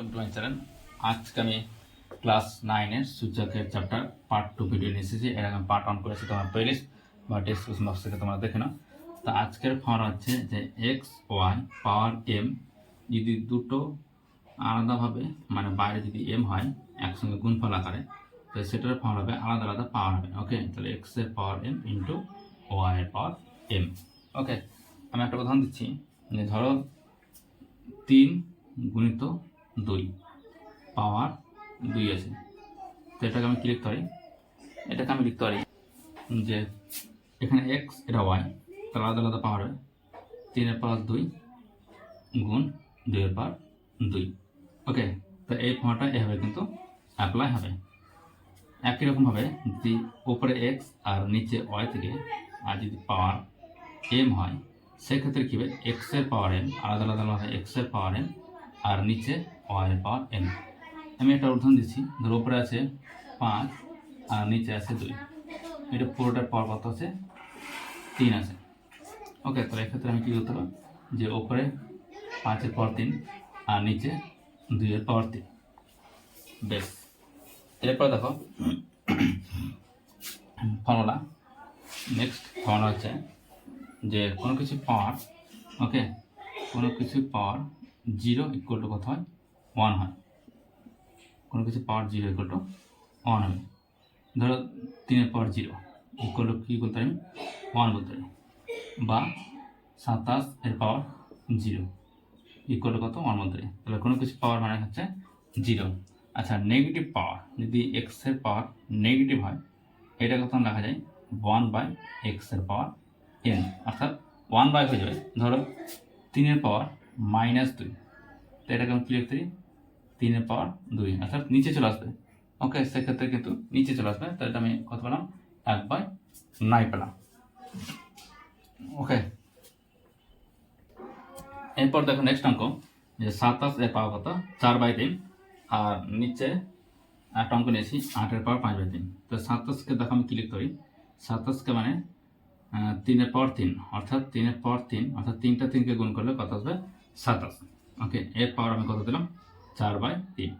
Welcome আজকে আমি class নাইনের সূচকের চ্যাপ্টার পার্ট টু ভিডিও নিয়ে এসেছি। এর আগে পার্ট অন করেছি, তোমার প্লেলিস্ট বা ডিসক্রিপশন বক্স থেকে তোমরা দেখে নাও। তো আজকের ফর্ম হচ্ছে যে এক্স ওয়াই পাওয়ার এম যদি দুটো আলাদাভাবে মানে বাইরে যদি এম হয়, একসঙ্গে গুণফল আকারে তো সেটার ফর্ম হবে আলাদা আলাদা পাওয়ার হবে। ওকে তাহলে এক্সের পাওয়ার এম ইন্টু ওয়াই এর পাওয়ার এম ওকে আমি একটা উদাহরণ দিচ্ছি। ধরো তিন গুণিত দুই। পাওয়ার দুই আছে। তো এটাকে আমি কি লিখতে পারি? এটাকে আমি লিখতে পারি যে এখানে এক্স এটা ওয়াই তার আলাদা আলাদা পাওয়ার হবে। তিনের পাওয়ার দুই গুণ দুইয়ের পাওয়ার দুই। ওকে তো এই ফর্মটা এভাবে কিন্তু অ্যাপ্লাই হবে। একই রকমভাবে যদি উপরে এক্স আর নিচে ওয়াই থেকে আর যদি পাওয়ার এম হয়, সেক্ষেত্রে কী হবে? এক্সের পাওয়ার এম আলাদা আলাদা আলাদা এক্সের পাওয়ার এম আর নিচে ওয়াই পাওয়ার এন আমি একটা উদাহরণ দিচ্ছি। ধর উপরে আছে পাঁচ, আর নিচে আছে দুই। এটা পুরোটার পাওয়ার কত আছে? তিন আছে। ওকে তাহলে এক্ষেত্রে আমি কী করতে পারব? যে ওপরে পাঁচের পর তিন, আর নিচে দুইয়ের পাওয়ার তিন। বেশ। এরপর দেখো ফর্মুলা নেক্সট ফর্মুলা হচ্ছে যে কোনো কিছু পাওয়ার ওকে কোনো কিছু পাওয়ার জিরো ইকুয়াল টু কত হয়? ওয়ান হয়। কোনো কিছু power zero equal to one হবে। ধরো তিনের পাওয়ার জিরো ইকুয়াল টু কী বলতে পারি? ওয়ান বলতে পারি। বা সাতাশ এর পাওয়ার জিরো ইকুয়াল টু কত? ওয়ান বলতে পারি। তাহলে কোনো কিছু পাওয়ার মানে হচ্ছে জিরো আচ্ছা নেগেটিভ পাওয়ার যদি এক্সের পাওয়ার নেগেটিভ হয়, এটা কত লেখা যায়? ওয়ান বাই এক্সের পাওয়ার এন অর্থাৎ ওয়ান বাই হয়ে যাবে। ধরো তিনের পাওয়ার মাইনাস দুই। তো এটাকে আমি কি লিখতে তিনের পাওয়ার দুই। অর্থাৎ নিচে চলে আসবে। ওকে সেক্ষেত্রে কিন্তু নিচে চলে আসবে। তো এটা আমি কত পেলাম? এক বাই নাই পেলাম। ওকে এরপর দেখো নেক্সট অঙ্ক। যে সাতাশ এর পাওয়ার কত? চার বাই তিন। আর নিচে একটা অঙ্ক নিয়েছি, আটের পাওয়ার পাঁচ বাই তিন। তো সাতাশকে দেখো আমি ক্লিক করি সাতাশকে মানে তিনের পর তিন। অর্থাৎ তিনের পর তিন, অর্থাৎ তিনটা তিনকে গুণ করলে কত আসবে? সাতাশ। ওকে এর পাওয়ার আমি কত দিলাম চার বাই তিন।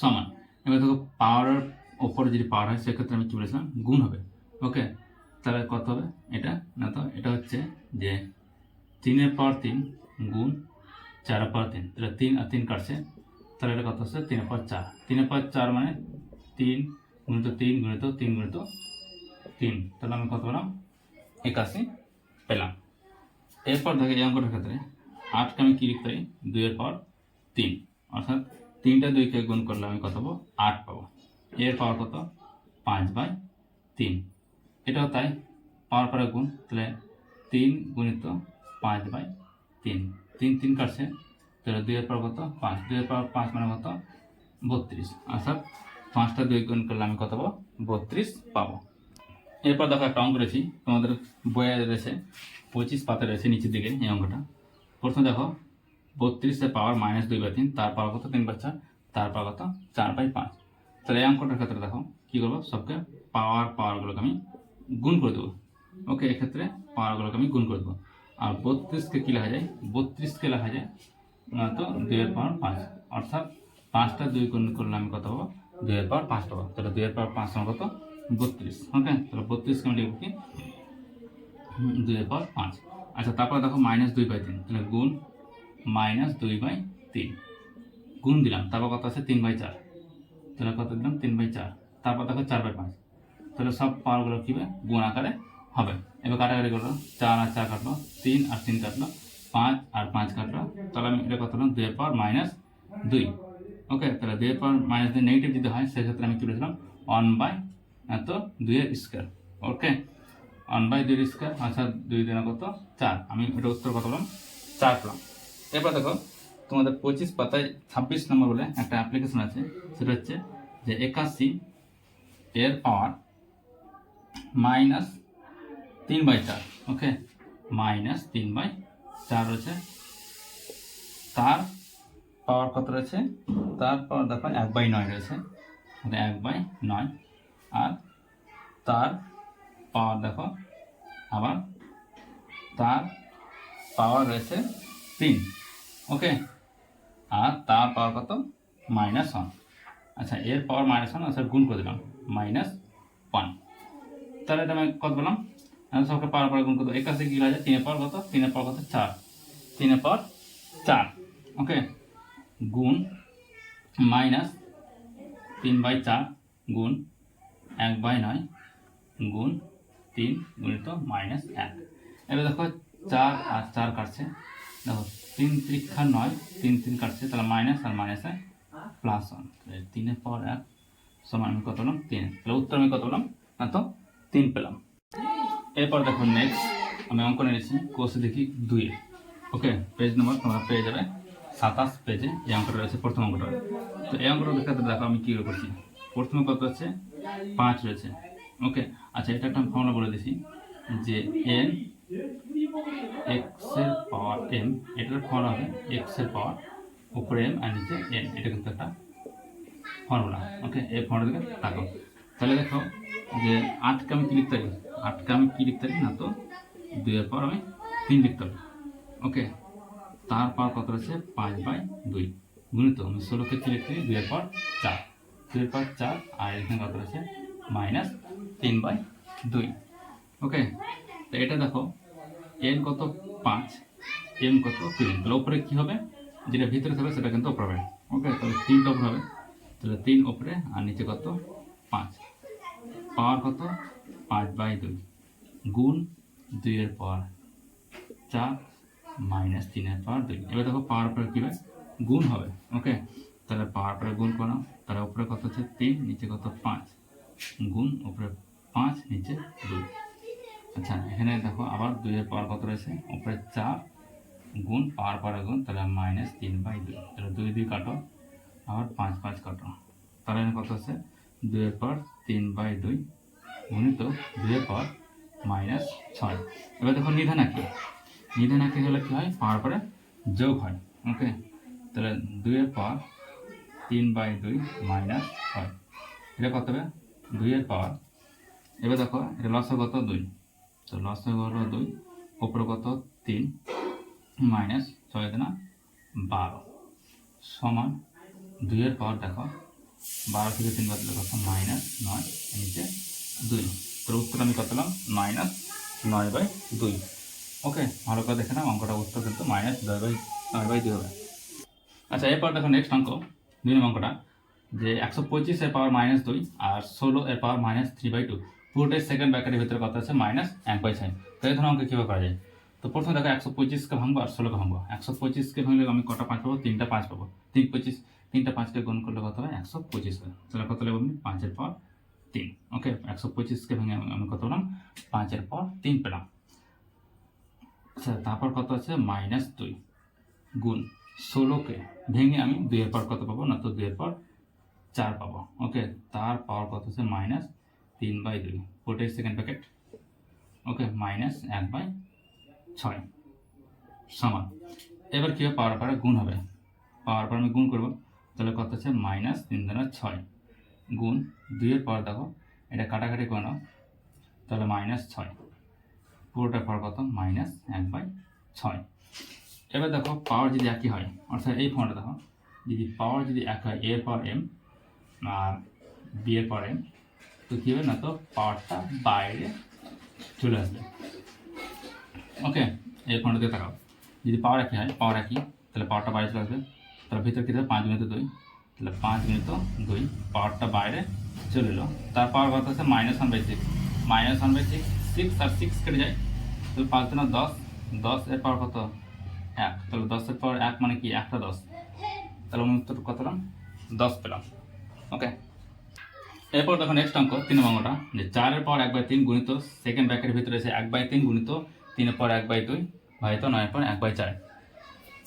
সমান। এবার দেখো পাওয়ারের ওপরে যদি পাওয়ার হয়, সেক্ষেত্রে আমি কী বলেছিলাম? গুণ হবে। ওকে তাহলে কত হবে? এটা না তো? এটা হচ্ছে যে তিনের পাওয়ার তিন গুণ চারের পাওয়ার তিন। তাহলে তিন আর তিন কাটছে। তাহলে এটা কত হচ্ছে? তিনের পাওয়ার চার। তিনের পাওয়ার চার মানে তিন গুণিত তিন গুণিত তিন গুণিত তিন। তাহলে আমি কত পেলাম? একাশি পেলাম। এরপর দেখে এই অঙ্কটার ক্ষেত্রে আটকে আমি কী লিখতে পারি দুইয়ের পর তিন। অর্থাৎ তিনটা দুইকে গুণ করলে আমি কত পাবো? আট পাবো। এর পাওয়ার কত? পাঁচ বাই তিন। এটাও তাই। পাওয়ার পরে গুণ, তাহলে তিন গুণিত পাঁচ বাই তিন। তিন তিন কাটছে। তাহলে দুইয়ের পর কত? পাঁচ। দুইয়ের পর পাঁচ মানে কত? বত্রিশ। অর্থাৎ পাঁচটা দুই গুণ করলে আমি কত পাবো? বত্রিশ পাবো। এরপর দেখো একটা অঙ্ক রয়েছি। তোমাদের বইয়ে রয়েছে। পঁচিশ পাতা রয়েছে নিচের দিকে এই অঙ্কটা। প্রথমে দেখো বত্রিশের পাওয়ার মাইনাস দুই বাই তিন, তার পাওয়ার কত? তিন বাই চার, তার কত? চার বাই পাঁচ। তাহলে এই অঙ্কটার ক্ষেত্রে দেখো, কী করব? সবকে পাওয়ার পাওয়ারগুলোকে আমি গুণ করে দেবো। ওকে এক্ষেত্রে পাওয়ারগুলোকে আমি গুণ করে দেবো। আর বত্রিশকে কী লেখা যায়? বত্রিশকে লেখা যায় তো দুইয়ের পাওয়ার পাঁচ। অর্থাৎ পাঁচটা দুই গুণ করলে আমি কত পাবো? দুইয়ের পাওয়ার পাঁচ পাবো। তাহলে দুইয়ের পাওয়ার পাঁচ আমার কত? বত্রিশ। ওকে তাহলে বত্রিশকে আমি লিখব কি? দুইয়ের পাওয়ার পাঁচ। আচ্ছা তারপর দেখো মাইনাস দুই বাই তিন। তাহলে গুণ মাইনাস দুই বাই তিন। গুণ দিলাম, তারপর কত আছে? তিন বাই চার। তাহলে কত দিলাম? তিন বাই চার। তারপর দেখো চার বাই পাঁচ। তাহলে সব পাওয়ারগুলো কী গুণ আকারে হবে। এবার কাটাকাটি করল চার আর চার কাটলো, তিন আর তিন কাটলো, পাঁচ আর পাঁচ কাটলো। তাহলে আমি এটা কত হলাম দুইয়ের পাওয়ার মাইনাস দুই। ওকে তাহলে দুইয়ের পাওয়ার মাইনাস দুই নেগেটিভ যদি হয়, সেক্ষেত্রে আমি কী বলেছিলাম? ওয়ান বাই এত দুইয়ের স্কোয়ার ওকে ওয়ান বাই দুইয়ের স্কোয়ার আচ্ছা দুই দিন কত? চার। আমি এটা উত্তর কত বললাম, চার পেলাম। এরপর দেখো, তোমাদের পঁচিশ পাতায় ছাব্বিশ নম্বর বলে একটা অ্যাপ্লিকেশন আছে। সেটা হচ্ছে যে একাশি এর পাওয়ার মাইনাস তিন বাই চার ওকে মাইনাস তিন বাই চার রয়েছে। তার পাওয়ার কত রয়েছে? তার পাওয়ার দেখো এক বাই নয় রয়েছে। এক বাই নয়। আর তার পাওয়ার দেখো, আবার তার পাওয়ার রয়েছে তিন ওকে আর তার পাওয়ার কত? মাইনাস ওয়ান আচ্ছা এর পাওয়ার মাইনাস ওয়ান আচ্ছা গুণ করে দিলাম মাইনাস ওয়ান তাহলে এটা আমি কত আমি সবকে পাওয়ার পরে গুণ করব। এর কাছে কি হয়ে যায় তিনের পাওয়ার কত? তিনের পাওয়ার কত? চার। তিনের পাওয়ার চার ওকে গুণ মাইনাস তিন বাই চার, গুণ এক বাই নয়, গুণ তিন গুণিত মাইনাস এক। এবার দেখো চার আর চার কাটছে। দেখো, তিন ত্রিক্ষা নয়, তিন তিন কাটছে, তাহলে মাইনাস আর মাইনাসে প্লাস ওয়ান তিনের পর এক সমান আমি কত পেলাম? তিন। তাহলে উত্তর আমি কত পেলাম? না তো, তিন পেলাম। এরপর দেখো নেক্সট আমি অঙ্ক নিয়েছি কোর্সে দেখি দুই ওকে পেজ নম্বর তোমরা পেয়ে যাবে। সাতাশ পেজে এই অঙ্কটা রয়েছে, প্রথম অঙ্কটা। তো এই অঙ্কটা দেখাতে দেখো আমি কী করছি। প্রথমে কত আছে? পাঁচ রয়েছে। ওকে আচ্ছা এটা একটা ফর্মুলা বলে দিছি যে এন এক্সের পাওয়ার এম এটার ফর্মুলা হবে এক্সের পাওয়ার উপরে এম আর নিচে এন এটা কিন্তু একটা ফর্মুলা, ওকে, এই ফর্মুলা দিকে থাকো। তাহলে দেখো যে আটকে আমি কী লিখতে পারি? আটকে আমি কী লিখতে পারি? না তো দুইয়ের পর আমি তিন লিখতে পারি, ওকে, তার পাওয়ার কত রয়েছে? পাঁচ বাই দুই গুণিত আমি ষোলোকে কী লিখতে পারি? দুইয়ের পর চার দুইয়ের পর চার, আর এখানে কত রয়েছে? মাইনাস তিন বাই দুই। ওকে তো এটা দেখো এন কত পাঁচ এম কত তিন। তাহলে উপরে কী হবে? যেটা ভিতরে থাকবে সেটা কিন্তু হবে। ওকে তাহলে তিনটা উপরে হবে। তাহলে তিন উপরে আর নিচে কত? পাঁচ। পাওয়ার কত? পাঁচ বাই দুই। গুণ দুইয়ের পর চার মাইনাস তিনের পাওয়ার দুই। এবার দেখো পাওয়ার পরে কী হবে গুণ হবে। ওকে তাহলে পাওয়ার পরে গুণ করো। তাহলে উপরে কত হচ্ছে? তিন, নিচে কত? পাঁচ। গুণ উপরে পাঁচ, নিচে দুই। আচ্ছা এখানে দেখো আবার দুইয়ের পাওয়ার কত রয়েছে? উপরে চার গুণ পাওয়ার পরে গুণ, তাহলে মাইনাস তিন বাই দুই। তাহলে দুই দুই কাটো, আবার পাঁচ পাঁচ কাটো। তাহলে এখানে কত আছে দুইয়ের পর তিন বাই দুই গুণিত দুইয়ের পর মাইনাস ছয়। এবার দেখো নিধান আঁকি নিধান আঁকি হলে কী হয়? পাওয়ার পরে যোগ হয় ওকে তাহলে দুইয়ের পর তিন বাই দুই মাইনাস ছয়। এটা কত হবে? দুইয়ের পাওয়ার। এবার দেখো, এটা লস কত? দুই। তো লস হলো দুই। উপরে কত? তিন। মাইনাস ছয় না বারো। সমান দুইয়ের পাওয়ার দেখো, বারো থেকে তিন বাদ কত? মাইনাস নয়। নিচে দুই। তোর উত্তর আমি কত পেলাম? মাইনাস নয় বাই দুই। ওকে, ভালো করে দেখে নাও অঙ্কটা উত্তর কিন্তু মাইনাস নয় বাই নয় বাই দুই হবে। আচ্ছা এরপর দেখো নেক্সট অঙ্ক। দুই নম্বর অঙ্কটা। যে একশো পঁচিশের পাওয়ার মাইনাস দুই আর ষোলো এর power minus three by two পুরোটাই সেকেন্ড ব্র্যাকেটের ভিতরে কথা আছে মাইনাস এক বাই সাইন তো এই ধরনের অঙ্ক কীভাবে করা যায়? তো প্রথমে দেখো একশো পঁচিশকে ভাঙবো আর ষোলোকে ভাঙবো। একশো পঁচিশকে ভাঙলে আমি কটা পাঁচ পাবো? তিনটা পাঁচ পাবো। তিন পঁচিশ, তিনটা পাঁচকে গুণ করলে কত হবে? একশো পঁচিশ হয় তাহলে কত লাগবে আমি? পাঁচের পর তিন। ওকে একশো পঁচিশকে ভেঙে আমি কত পেলাম? পাঁচের পর তিন পেলাম। আচ্ছা তারপর কত আছে? মাইনাস দুই গুণ ষোলোকে ভেঙে আমি দুইয়ের পর কত পাবো? না তো দুইয়ের পর চার পাবো। ওকে, তার পাওয়ার কত আছে মাইনাস তিন বাই দুই। ফোর্টের সেকেন্ড প্যাকেট ওকে মাইনাস এক বাই ছয়। সমান। এবার কী হবে? পাওয়ার পরে গুণ হবে। পাওয়ার পর আমি গুণ করব। তাহলে কত আছে মাইনাস তিন দ্বারা ছয়। গুণ দুইয়ের পর দেখো, এটা কাটাকাটি করে নাও। তাহলে মাইনাস ছয়। পুরোটা পর কত? মাইনাস এক বাই ছয়। এবার দেখো পাওয়ার যদি একই হয়, অর্থাৎ এই ফর্মটা দেখো, যদি পাওয়ার যদি এক হয় এর পর এম আর বি এর পর তো কী হবে না তো পাওয়ারটা বাইরে চলে আসবে। ওকে, এই ফর্মটাতে তাকাও। যদি পাওয়ার একই হয় পাওয়ার একই, তাহলে পাওয়ারটা বাইরে চলে আসবে। তাহলে ভিতরে কী পাঁচ মিনিট দুই। তাহলে পাঁচ মিনিট দুই পাওয়ারটা বাইরে চলে এলো। তার পাওয়ার কত আছে? Minus one by six minus one by six six R six কেটে যায়। তাহলে পাঁচ দিন দশ দশ এর পাওয়ার কত? এক। তাহলে দশের পর এক মানে কি? একটা দশ। তাহলে আমি উত্তর কত পেলাম? দশ পেলাম। ওকে এরপর দেখো নেক্সট অঙ্ক তিন অঙ্কটা যে চারের পর এক বাই তিন গুণিত সেকেন্ড ব্র্যাকের ভিতরে এসে এক বাই তিন গুণিত তিনের পর এক বাই দুই ভাইত নয়ের পর এক বাই চার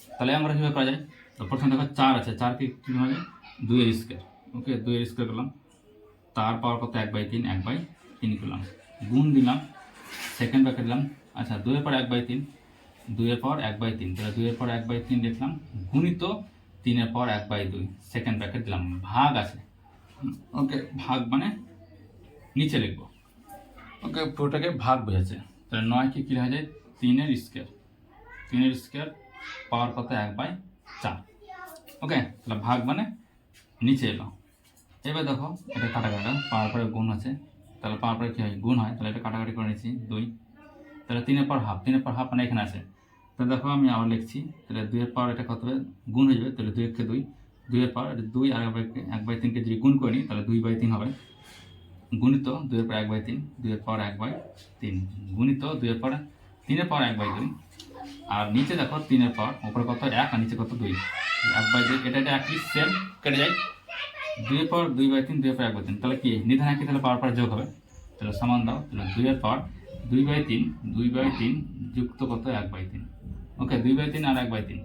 তাহলে আমরা কীভাবে করা যায় তো প্রথমে দেখো চার আছে চারকে কী যায় দুইয়ের স্কোয়ার ওকে দুইয়ের স্কোয়ার করলাম তার পাওয়ার কত এক বাই তিন এক বাই তিন করলাম গুণ দিলাম সেকেন্ড ব্র্যাকেট দিলাম আচ্ছা দুইয়ের পর এক বাই তিন দুইয়ের পর এক বাই তিন তাহলে দুইয়ের পর এক বাই তিন লিখলাম গুণিত তিনের পর এক বাই দুই সেকেন্ড ব্র্যাকেট দিলাম ভাগ আছে ওকে ভাগ মানে নিচে লিখব। ওকে পুরোটাকে ভাগ বোঝাচ্ছে। তাহলে নয় কি কী হয়ে যায়? তিনের স্কোয়ার তিনের স্কোয়ার পাওয়ার কত? এক বাই চার। ওকে, তাহলে ভাগ মানে নিচে এলো। এবার দেখো, এটা কাটাকাটা, পাওয়ার পরে গুণ আছে। তাহলে পাওয়ার পরে কী হয়? গুণ হয়। তাহলে এটা কাটাকাটি করে নিচ্ছি, দুই। তাহলে তিনের পর হাফ তিনের পর হাফ মানে এখানে আছে। তাহলে দেখো আমি আবার লিখছি, তাহলে দুইয়ের পর এটা কত হবে? গুণ হয়ে যাবে, তাহলে দুই একে দুই। দুইয়ের পর এটা দুই আর এক বাই এক বাই তিনকে যদি গুণ করি, তাহলে দুই বাই তিন হবে। গুণিত দুইয়ের পর এক বাই তিন দুইয়ের পর এক বাই তিন। গুণিত দুইয়ের পর তিনের পর এক বাই দুই। আর নিচে দেখো তিনের পর ওপরে কত? এক আর নিচে কত? দুই। এক বাই দুই, এটা এটা একই সেম কেটে যায়। দুইয়ের পর দুই বাই তিন দুইয়ের পর এক বাই তিন। তাহলে কি? নিধান একই, তাহলে পাওয়ার পর যোগ হবে। তাহলে সমান দাও। তাহলে দুইয়ের পর দুই বাই তিন, দুই বাই তিন যুক্ত কত? এক বাই তিন। ওকে, দুই বাই তিন আর এক বাই তিন।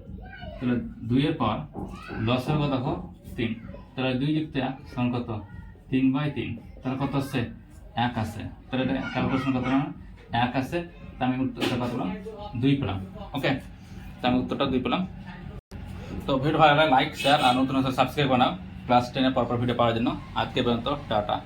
তাহলে দুইয়ের পর দশ হবে দেখো তিন। তাহলে দুই যুক্ত এক, সমান কত? তিন বাই তিন। তাহলে কত আসছে? এক আসছে। তাহলে এটা ক্যালকুলেশন কত এক আসছে, তা আমি উত্তরটা কত পেলাম? দুই পেলাম। ওকে তা আমি উত্তরটা দুই পেলাম। তো ভিডিও ভালো লাগলে লাইক শেয়ার আর নতুন সাবস্ক্রাইব বানাও। ক্লাস টেনের পরপর ভিডিও পাওয়ার জন্য। আজকে পর্যন্ত, টাটা।